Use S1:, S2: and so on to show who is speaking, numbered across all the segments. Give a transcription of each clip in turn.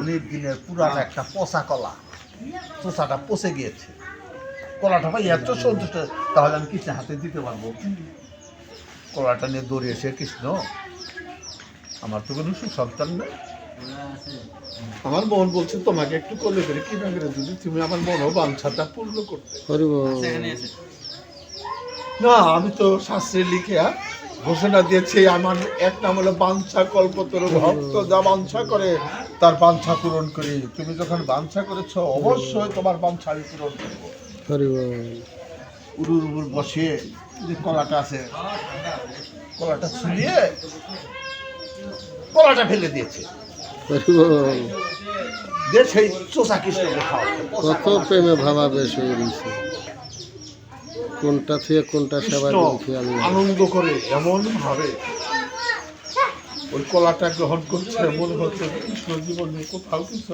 S1: অনেক দিনের পুরানো একটা পচা কলা। চোষাটা পচে গিয়েছে। কলাটা ভাই এত সন্তুষ্ট তাহলে আমি কৃষ্ণের হাতে দিতে পারব? কলাটা নিয়ে দৌড়িয়েছে কৃষ্ণ আমার তো কোনো সুসন্তান নেই। আমার মন বলছে তোমাকে একটু কোলে করে কি না করে যদি তুমি আমার মনো বাঞ্ছাটা পূর্ণ করতে।
S2: হরি
S1: না আমি তো শাস্ত্রে লিখে ঘোষণা দিয়েছে আমার এক নাম হলো বাঞ্ছা কল্পতরু ভক্ত যা বাঞ্ছা করে তার বাঞ্ছা পূরণ করি। তুমি যখন বাঞ্ছা করেছ অবশ্যই তোমার বাঞ্ছা আমি পূরণ করব। উরুর উপর বসে যে কলাটা আছে কলাটা ছুলিয়ে কলাটা ফেলে দিয়েছে। সেই চোষা কৃষ্ণকে খাওয়াচ্ছে।
S2: কত প্রেমে হয়ে গেছে কোনটা থেকে কোনটা সেবা
S1: আনন্দ করে এমন ভাবে ওই কলাটা গ্রহণ করছে মনে হচ্ছে কৃষ্ণ জীবনে কোথাও কিছু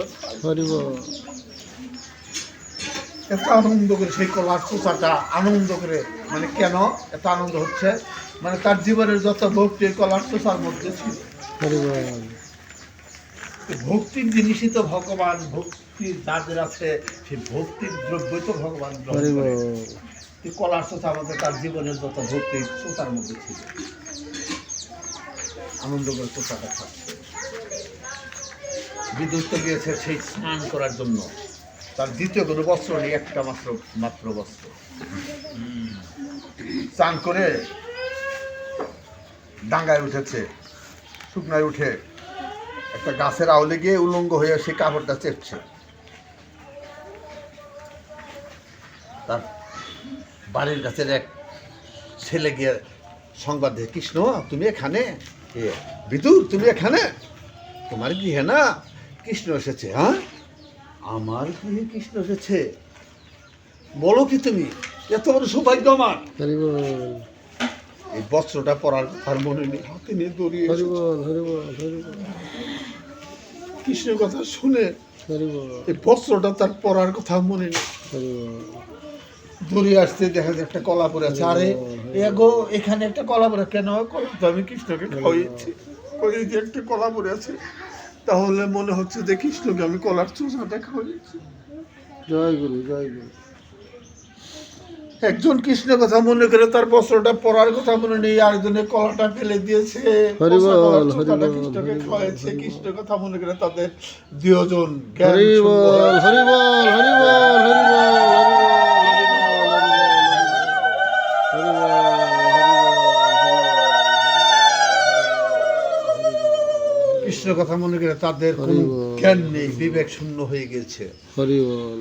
S1: এত আনন্দ করে সেই কলার চোষাটা আনন্দ করে মানে কেন এত আনন্দ হচ্ছে? মানে তার জীবনের যত ভক্তি এই কলার চোষার মধ্যে ছিল। ভক্তির জিনিসই তো ভগবান ভক্তির যাদের আছে সেই ভক্তির দ্রব্যই তো ভগবান গ্রহণ করে। এই কলার চোষার মধ্যে তার জীবনের যত ভক্তি চোষার মধ্যে ছিল। আনন্দ করে চোষাটা খাচ্ছে বিদ্যুৎ গিয়েছে সেই স্নান করার জন্য। তার দ্বিতীয় কোনো বস্ত্র নেই, একটা মাত্র মাত্র বস্ত্র। স্নান করে ডাঙ্গায় উঠেছে, শুকনায় উঠে একটা গাছের আউলে গিয়ে উলঙ্গ হয়ে সেই কাপড়টা চেপছে। তার বাড়ির কাছের এক ছেলে গিয়ে সংবাদ দিয়ে কৃষ্ণ তুমি এখানে? বিদুর তুমি এখানে? তোমার গৃহে না কৃষ্ণ এসেছে হ্যাঁ? আমার গৃহে কৃষ্ণ এসেছে। বলো কি তুমি? এত বড় সৌভাগ্য আমার। এই বস্ত্রটা পরার আর মনে নেই হাতে নিয়ে দৌড়িয়ে কৃষ্ণের কথা শুনে এই বস্ত্রটা তার পরার কথা মনে নেই। দৌড়িয়ে আসতে দেখা যায় একটা কলা পড়ে আছে। আরে এগো এখানে একটা কলা পড়ে কেন? কলা তো আমি কৃষ্ণকে খাওয়াইছি। ওই যে একটা কলা পড়ে আছে। তাহলে মনে হচ্ছে যে কৃষ্ণকে আমি কলার চোষাটা খাওয়াইছি।
S2: জয় গুরু জয় গুরু।
S1: একজন কৃষ্ণের কথা মনে করে তার বস্ত্রটা পরার কথা মনে নেই আরেকজনের কলাটা ফেলে দিয়েছে। কৃষ্ণকে খাওয়াইছে।
S2: হরি
S1: কৃষ্ণের কথা মনে করে তাদের দুজন জ্ঞান
S2: হরি
S1: শূন্য
S2: বল
S1: হয়ে
S2: হরি বল হরি বল হরি বল হরি বল হরি বল
S1: কৃষ্ণের কথা মনে করে তাদের। জ্ঞান নেই বিবেক শূন্য হয়ে গেছে।
S2: হরি বল।